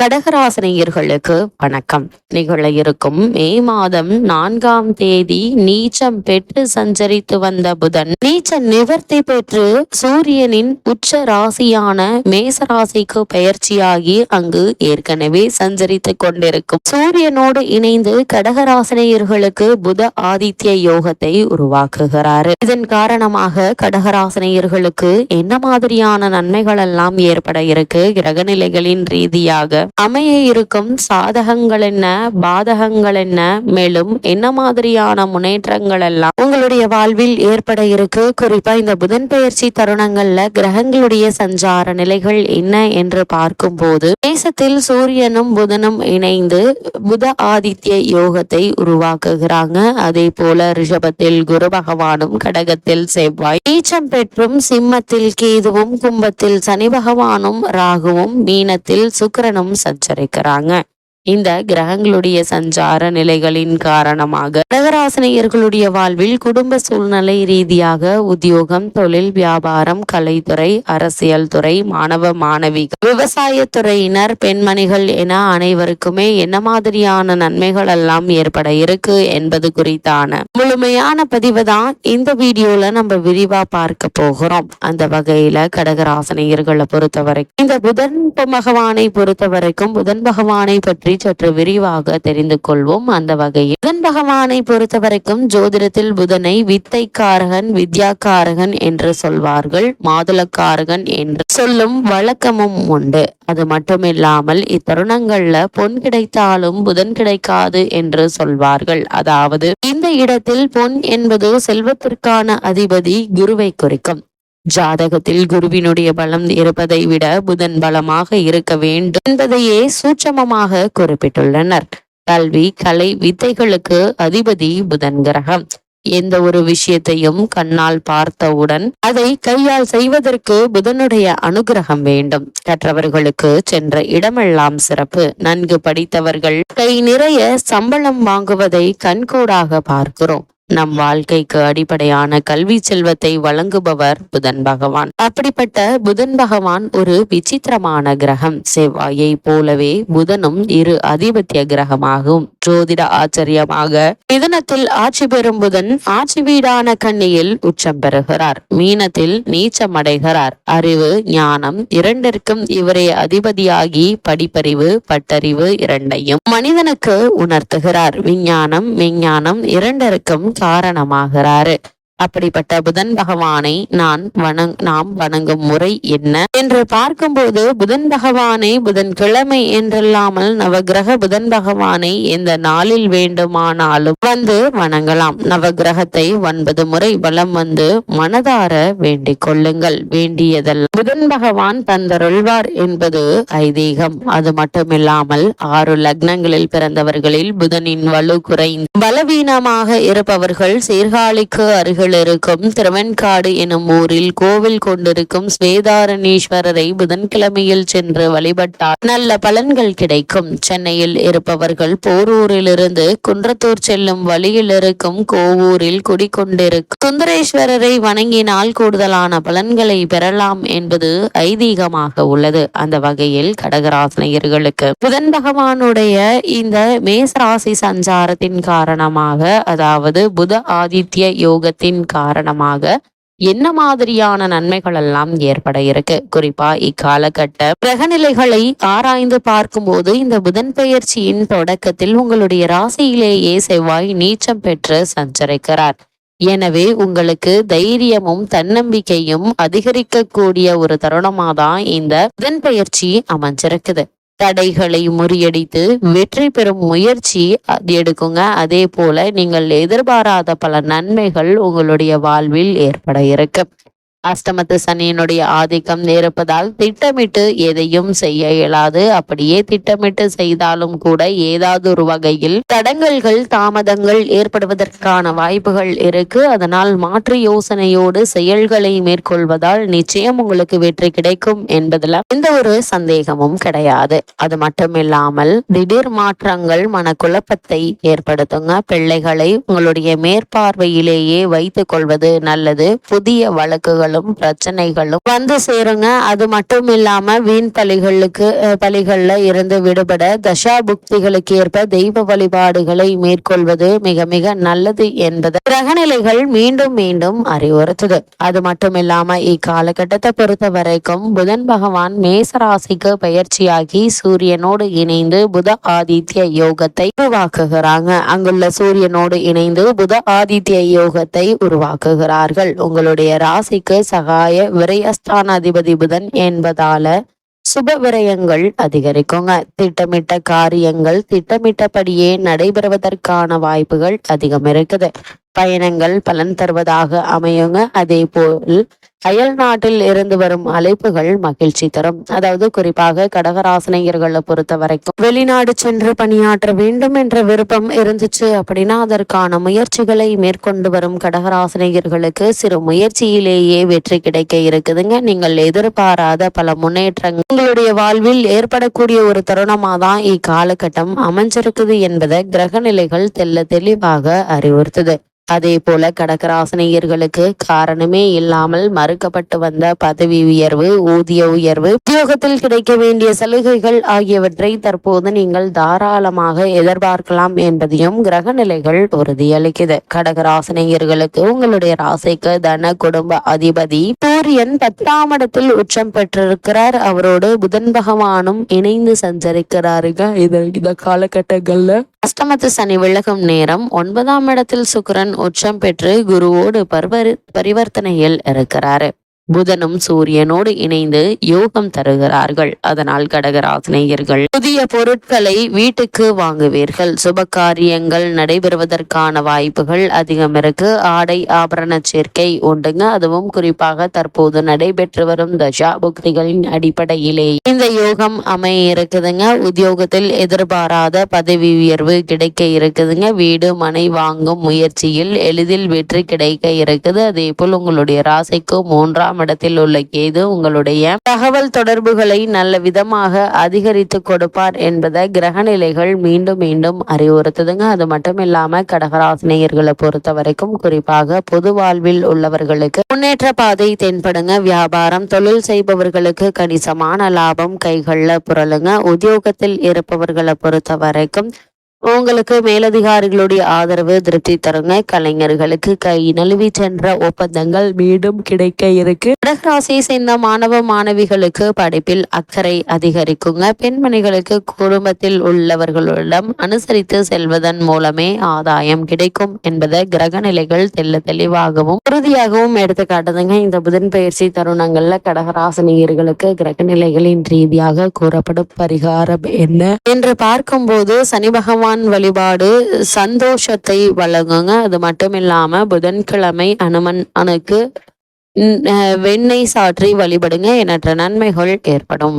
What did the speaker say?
கடகராசனியர்களுக்கு வணக்கம். நிகழ இருக்கும் மே மாதம் நான்காம் தேதி நீச்சம் பெற்று சஞ்சரித்து வந்த புதன். நீச்ச நிவர்த்தி பெற்று சூரியனின் உச்ச ராசியான மேச ராசிக்கு பெயர்ச்சியாகி அங்கு ஏற்கனவே சஞ்சரித்து கொண்டிருக்கும். சூரியனோடு இணைந்து கடகராசனியர்களுக்கு புத ஆதித்ய யோகத்தை உருவாக்குகிறார். இதன் காரணமாக கடகராசனியர்களுக்கு என்ன மாதிரியான நன்மைகள் எல்லாம் ஏற்பட இருக்கு? கிரகநிலைகளின் ரீதியாக அமைய இருக்கும் சாதகங்கள் என்ன பாதகங்கள் என்ன மேலும் என்ன மாதிரியான முன்னேற்றங்கள் எல்லாம் உங்களுடைய வாழ்வில் ஏற்பட இருக்கு? குறிப்பா இந்த புதன் பெயர்ச்சி தருணங்கள்ல கிரகங்களுடைய சஞ்சார நிலைகள் என்ன என்று பார்க்கும்போது தேசத்தில் சூரியனும் புதனும் இணைந்து புத ஆதித்ய யோகத்தை உருவாக்குகிறாங்க. அதே போல ரிஷபத்தில் குரு பகவானும் கடகத்தில் செவ்வாய். நீச்சம் பெற்றும் சிம்மத்தில் கேதுவும் கும்பத்தில் சனி பகவானும் ராகுவும் மீனத்தில் சுக்கிரனும் சஞ்சரிக்கிறாங்க. இந்த கிரகங்களுடைய சஞ்சார நிலைகளின் காரணமாக கடகராசினியர்களுடைய வாழ்வில் குடும்ப சூழ்நிலை ரீதியாக உத்தியோகம் தொழில் வியாபாரம் கலைத்துறை அரசியல் துறை மாணவ மாணவிகள் விவசாயத்துறையினர் பெண்மணிகள் என அனைவருக்குமே என்ன மாதிரியான நன்மைகள் எல்லாம் ஏற்பட இருக்கு என்பது குறித்தான முழுமையான பதிவு தான் இந்த வீடியோல நம்ம விரிவா பார்க்க போகிறோம். அந்த வகையில கடகராசினியர்களை பொறுத்த வரைக்கும் இந்த புதன் பகவானை பொறுத்த வரைக்கும் புதன் பகவானை பற்றி சற்று விரிவாக தெரிந்து கொள்வோம். அந்த வகையில் புதன் பகவானை பொறுத்த வரைக்கும் ஜோதிடத்தில் புதனை வித்தைக்காரகன் வித்யாக்காரகன் என்று சொல்வார்கள். மாதுளக்காரகன் என்று சொல்லும் வழக்கமும் உண்டு. அது மட்டுமில்லாமல் இத்தருணங்கள்ல பொன் கிடைத்தாலும் புதன் கிடைக்காது என்று சொல்வார்கள். அதாவது இந்த இடத்தில் பொன் என்பது செல்வத்திற்கான அதிபதி குருவை குறிக்கும். ஜாதகத்தில் குருவினுடைய பலம் இருப்பதை விட புதன் பலமாக இருக்க வேண்டும் என்பதையே சூட்சமமாக குறிப்பிட்டுள்ளனர். கல்வி கலை வித்தைகளுக்கு அதிபதி புதன் கிரகம். எந்த ஒரு விஷயத்தையும் கண்ணால் பார்த்தவுடன் அதை கையால் செய்வதற்கு புதனுடைய அனுகிரகம் வேண்டும். கற்றவர்களுக்கு சென்ற இடமெல்லாம் சிறப்பு. நன்கு படித்தவர்கள் கை நிறைய சம்பளம் வாங்குவதை கண்கூடாக பார்க்கிறோம். நம் வாழ்க்கைக்கு அடிப்படையான கல்வி செல்வத்தை வழங்குபவர் புதன் பகவான். அப்படிப்பட்ட புதன் பகவான் ஒரு விசித்திரமான கிரகம். செவ்வாயை போலவே புதனும் இரு அதிபத்திய கிரகமாகும். ஜோதிட ஆச்சரியமாக மிதனத்தில் ஆட்சி பெறும் புதன் ஆட்சி வீடான கண்ணியில் உச்சம் பெறுகிறார். மீனத்தில் நீச்சம் அடைகிறார். அறிவு ஞானம் இரண்டிற்கும் இவரே அதிபதியாகி படிப்பறிவு பட்டறிவு இரண்டையும் மனிதனுக்கு உணர்த்துகிறார். விஞ்ஞானம் விஞ்ஞானம் இரண்டிற்கும் காரணமாகிறாரு. அப்படிப்பட்ட புதன் பகவானை நான் வணங் நாம் வணங்கும் முறை என்ன? என்று பார்க்கும்போது புதன் பகவானை புதன் கிழமை என்றில்லாமல் நவகிரக புதன் பகவானை எந்த நாளில் வேண்டுமானாலும் வந்து வணங்கலாம். நவகிரகத்தை ஒன்பது முறை வலம் வந்து மனதார வேண்டிக் கொள்ளுங்கள். வேண்டியதெல்லாம் புதன் பகவான் தந்தருள்வார் என்பது ஐதீகம். அது மட்டுமில்லாமல் ஆறு லக்னங்களில் பிறந்தவர்களில் புதனின் வலு குறைந்து பலவீனமாக இருப்பவர்கள் சீர்காழிக்கு அருகில் இருக்கும் திருவெண்காடு எனும் ஊரில் கோவில் கொண்டிருக்கும் ஸ்வேதாரணீஸ்வரரை புதன்கிழமையில் சென்று வழிபட்டால் நல்ல பலன்கள் கிடைக்கும். சென்னையில் இருப்பவர்கள் போரூரிலிருந்து குன்றத்தூர் செல்லும் வழியில் இருக்கும் கோவூரில் குடிக்கொண்டிருக்கும் சுந்தரேஸ்வரரை வணங்கினால் கூடுதலான பலன்களை பெறலாம் என்பது ஐதீகமாக உள்ளது. அந்த வகையில் கடகராசனையர்களுக்கு புதன் பகவானுடைய இந்த மேசராசி சஞ்சாரத்தின் காரணமாக அதாவது புத ஆதித்ய யோகத்தின் காரணமாக என்ன மாதிரியான நன்மைகள் எல்லாம் ஏற்பட இருக்கு? குறிப்பா இக்காலகட்ட கிரகநிலைகளை ஆராய்ந்து பார்க்கும்போது இந்த புதன் பெயர்ச்சியின் தொடக்கத்தில் உங்களுடைய ராசியிலேயே செவ்வாய் நீச்சம் பெற்று சஞ்சரிக்கிறார். எனவே உங்களுக்கு தைரியமும் தன்னம்பிக்கையும் அதிகரிக்கக்கூடிய ஒரு தருணமா தான் இந்த புதன் பெயர்ச்சி அமைஞ்சிருக்குது. தடைகளை முறியடித்து வெற்றி பெறும் முயற்சி அது எடுக்குங்க. அதே போல நீங்கள் எதிர்பாராத பல நன்மைகள் உங்களுடைய வாழ்வில் ஏற்பட இருக்கு. அஷ்டமத்து சனியினுடைய ஆதிக்கம் இருப்பதால் திட்டமிட்டு எதையும் செய்ய இயலாது. அப்படியே திட்டமிட்டு செய்தாலும் கூட ஏதாவது ஒரு வகையில் தடங்கல்கள் தாமதங்கள் ஏற்படுவதற்கான வாய்ப்புகள் இருக்கு. அதனால் மாற்று யோசனையோடு செயல்களை மேற்கொள்வதால் நிச்சயம் உங்களுக்கு வெற்றி கிடைக்கும் என்பதுல எந்த ஒரு சந்தேகமும் கிடையாது. அது மட்டுமில்லாமல் திடீர் மாற்றங்கள் மனக்குழப்பத்தை ஏற்படுத்துங்க. பிள்ளைகளை உங்களுடைய மேற்பார்வையிலேயே வைத்துக் கொள்வது நல்லது. புதிய வழக்குகளும் கஷ்டங்களும் பிரச்சனைகளும் வந்து சேருங்க. அது மட்டும் இல்லாம வீண் பலிகளுக்கு பலிகள்ல இருந்து விடுபட தசா புக்திகளுக்கு ஏற்ப தெய்வ வழிபாடுகளை மேற்கொள்வது மிக மிக நல்லது என்பது கிரகநிலைகள் மீண்டும் மீண்டும் அறிவுறுத்துது. அது மட்டும் இல்லாம இக்காலகட்டத்தை பொறுத்த வரைக்கும் புதன் பகவான் மேச ராசிக்கு பயிற்சியாகி சூரியனோடு இணைந்து புத ஆதித்ய யோகத்தை உருவாக்குகிறாங்க. அங்குள்ள சூரியனோடு இணைந்து புத ஆதித்ய யோகத்தை உருவாக்குகிறார்கள். உங்களுடைய ராசிக்கு சகாய விரயஸ்தான அதிபதி புதன் என்பதால சுப விரயங்கள் அதிகரிக்குங்க. திட்டமிட்ட காரியங்கள் திட்டமிட்டபடியே நடைபெறுவதற்கான வாய்ப்புகள் அதிகம் இருக்குது. பயணங்கள் பலன் தருவதாக அமையுங்க. அதே போல் அயல் நாட்டில் இருந்து வரும் அழைப்புகள் மகிழ்ச்சி தரும். அதாவது குறிப்பாக கடகராசனையர்களை பொறுத்த வரைக்கும் வெளிநாடு சென்று பணியாற்ற வேண்டும் என்ற விருப்பம் இருந்துச்சு அப்படின்னா அதற்கான முயற்சிகளை மேற்கொண்டு வரும் கடகராசனையர்களுக்கு சிறு முயற்சியிலேயே வெற்றி கிடைக்க இருக்குதுங்க. நீங்கள் எதிர்பாராத பல முன்னேற்றங்கள். உங்களுடைய வாழ்வில் ஏற்படக்கூடிய ஒரு தருணமா தான் இக்காலகட்டம் அமைஞ்சிருக்குது என்பதை கிரக நிலைகள் தெல்ல தெளிவாக அறிவுறுத்துது. அதே போல கடகராசனையர்களுக்கு காரணமே இல்லாமல் மறுக்கப்பட்டு வந்த பதவி உயர்வு ஊதிய உயர்வு உத்தியோகத்தில் கிடைக்க வேண்டிய சலுகைகள் ஆகியவற்றை தற்போது நீங்கள் தாராளமாக எதிர்பார்க்கலாம் என்பதையும் கிரக நிலைகள் உறுதியளிக்குது. கடகராசனையர்களுக்கு உங்களுடைய ராசிக்கு தன குடும்ப அதிபதி சூரியன் பத்தாம் இடத்தில் உச்சம் பெற்றிருக்கிறார். அவரோடு புதன் பகவானும் இணைந்து சஞ்சரிக்கிறாருங்க. இது இந்த காலகட்டங்கள்ல அஷ்டமத்து சனி விலகும் நேரம் ஒன்பதாம் இடத்தில் சுக்கிரன் உச்சம் பெற்று குருவோடு பர்வரி பரிவர்த்தனையில் இருக்கிறாரு. புதனும் சூரியனோடு இணைந்து யோகம் தருகிறார்கள். அதனால் கடகராசினியர்கள் புதிய பொருட்களை வீட்டுக்கு வாங்குவீர்கள். சுப காரியங்கள் நடைபெறுவதற்கான வாய்ப்புகள் அதிகம் இருக்கு. ஆடை ஆபரண சேர்க்கை உண்டுங்க. அதுவும் குறிப்பாக தற்போது நடைபெற்று வரும் தசா புக்திகளின் அடிப்படையிலே இந்த யோகம் அமைய இருக்குதுங்க. உத்தியோகத்தில் எதிர்பாராத பதவி உயர்வு கிடைக்க இருக்குதுங்க. வீடு மனை வாங்கும் முயற்சியில் எளிதில் வெற்றி கிடைக்க இருக்குது. அதே போல் உங்களுடைய ராசிக்கு மூன்றாம் இடத்தில் உள்ள கேது உங்களுடைய தகவல் தொடர்புகளை நல்ல விதமாக அதிகரித்து கொடுப்பார் என்பதை கிரகநிலைகள் மீண்டும் மீண்டும் அறிவுறுத்துதுங்க. அது மட்டும் இல்லாம கடகராசினியர்களை பொறுத்த வரைக்கும் குறிப்பாக பொது வாழ்வில் உள்ளவர்களுக்கு முன்னேற்ற பாதை தென்படுங்க. வியாபாரம் தொழில் செய்பவர்களுக்கு கணிசமான லாபம் கைகள்ல புரளுங்க. உத்தியோகத்தில் இருப்பவர்களை பொறுத்த வரைக்கும் உங்களுக்கு மேலதிகாரிகளுடைய ஆதரவு திருப்தி தருங்க. கலைஞர்களுக்கு கை நழுவி சென்ற ஒப்பந்தங்கள் மீண்டும் கிடைக்க இருக்கு. கடகராசியை சேர்ந்த மாணவ மாணவிகளுக்கு படிப்பில் அக்கறை அதிகரிக்குங்க. பெண்மணிகளுக்கு குடும்பத்தில் உள்ளவர்களிடம் அனுசரித்து செல்வதன் மூலமே ஆதாயம் கிடைக்கும் என்பதை கிரக நிலைகள் தெல்ல தெளிவாகவும் உறுதியாகவும் எடுத்து காட்டுதுங்க. இந்த புதன் பயிற்சி தருணங்கள்ல கடகராசினியர்களுக்கு கிரக நிலைகளின் ரீதியாக கூறப்படும் பரிகாரம் என்ன? என்று பார்க்கும்போது சனி பகவான் வழிபாடு சந்தோஷத்தை வழங்குங்க. அது மட்டும் இல்லாம புதன்கிழமை அனுமன் அனுக்கு வெண்ணெய் சாற்றி வழிபடுங்க. எண்ணற்ற நன்மைகள் ஏற்படும்.